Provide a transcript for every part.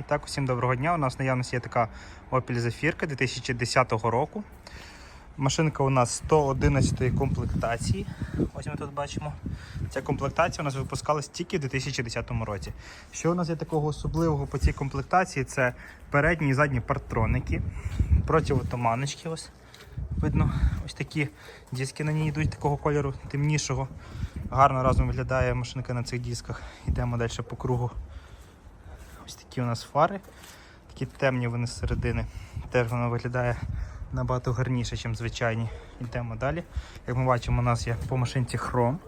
І так, усім доброго дня. У нас в наявності є така Opel Zafirka 2010 року. Машинка у нас 111 комплектації. Ось ми тут бачимо. Ця комплектація у нас випускалась тільки в 2010 році. Що у нас є такого особливого по цій комплектації? Це передні і задні партроники, противотуманочки. Ось видно, ось такі диски на ній йдуть такого кольору темнішого. Гарно разом виглядає машинка на цих дисках. Йдемо далі по кругу. Ось такі у нас фари, такі темні вони з середини. Теж воно виглядає набагато гарніше, ніж звичайні. Йдемо далі. Як ми бачимо, у нас є по машинці хром.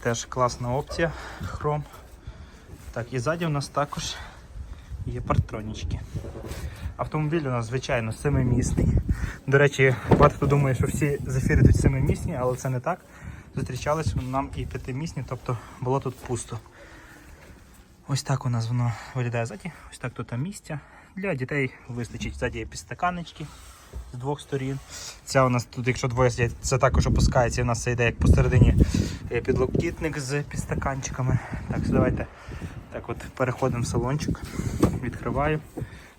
Теж класна опція хром. Так, і ззаді у нас також є партронічки. Автомобіль у нас, звичайно, семимісний. До речі, багато хто думає, що всі зефіри тут семимісні, але це не так. Зустрічались нам і п'ятимісні, тобто було тут пусто. Ось так у нас воно виглядає ззаді. Ось так тут місця. Для дітей вистачить ззаді є підстаканнички з двох сторін. Ця у нас тут, якщо двоє сидять, це також опускається. і У нас це йде як посередині е, підлокітник з підстаканчиками. Так, давайте так от переходимо в салончик. Відкриваю.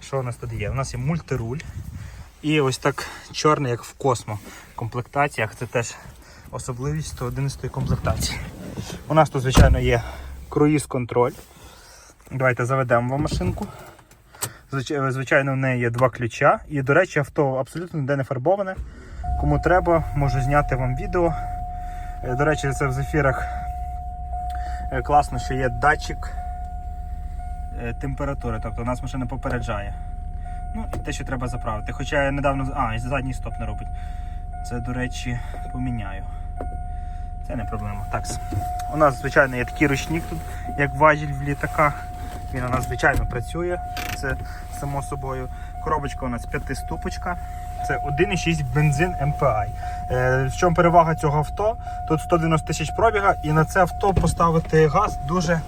Що у нас тут є? У нас є мультируль. І ось так чорний, як в космо комплектаціях. Це теж особливість 111 комплектації. У нас тут, звичайно, є круїз-контроль. Давайте заведемо вам машинку. Звичайно, в неї є два ключа. І, до речі, авто абсолютно ніде не фарбоване. Кому треба, можу зняти вам відео. Е, До речі, це в зефірах е, класно, що є датчик е, температури. Тобто у нас машина попереджає. Ну і те, що треба заправити. Хоча я недавно. А, і задній стоп не робить. Це, до речі, поміняю. Це не проблема. Так. У нас, звичайно, є такий ручник тут, як важіль в літаках. Він у нас, звичайно, працює. Це само собою. Коробочка у нас п'ятиступочка. Це 1,6 бензин MPI. Е, в чому перевага цього авто? Тут 190 тисяч пробіга, і на це авто поставити газ дуже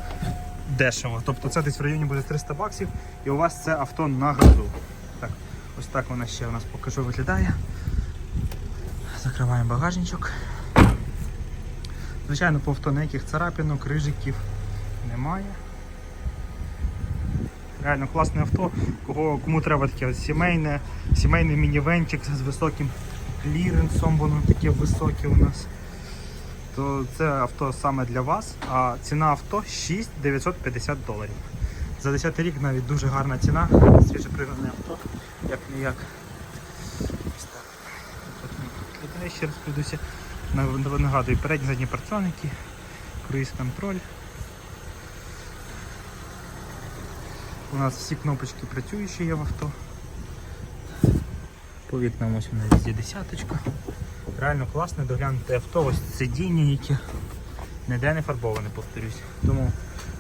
дешево. Тобто це десь в районі буде 300 баксів, і у вас це авто на газу. Так, ось так вона ще у нас покажу виглядає. Закриваємо багажничок. Звичайно, по авто ніяких царапинок, рижиків немає. Реально класне авто. Кого, кому треба таке сімейне, сімейний мінівенчик з високим кліренсом, воно таке високе у нас. То це авто саме для вас. А ціна авто 6950 доларів. За 10 рік навіть дуже гарна ціна. Свіже пригнане авто, як не як. Ось так. Тут ще раз пройдуся. Наг- Нагадую, передні задні партроники, круїз контроль. У нас всі кнопочки працюючі є в авто. По вікнам ось у нас є десяточка. Реально класне, доглянути авто, ось сидіння, які ніде не фарбоване, повторюсь. Тому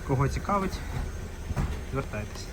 кого цікавить, звертайтеся.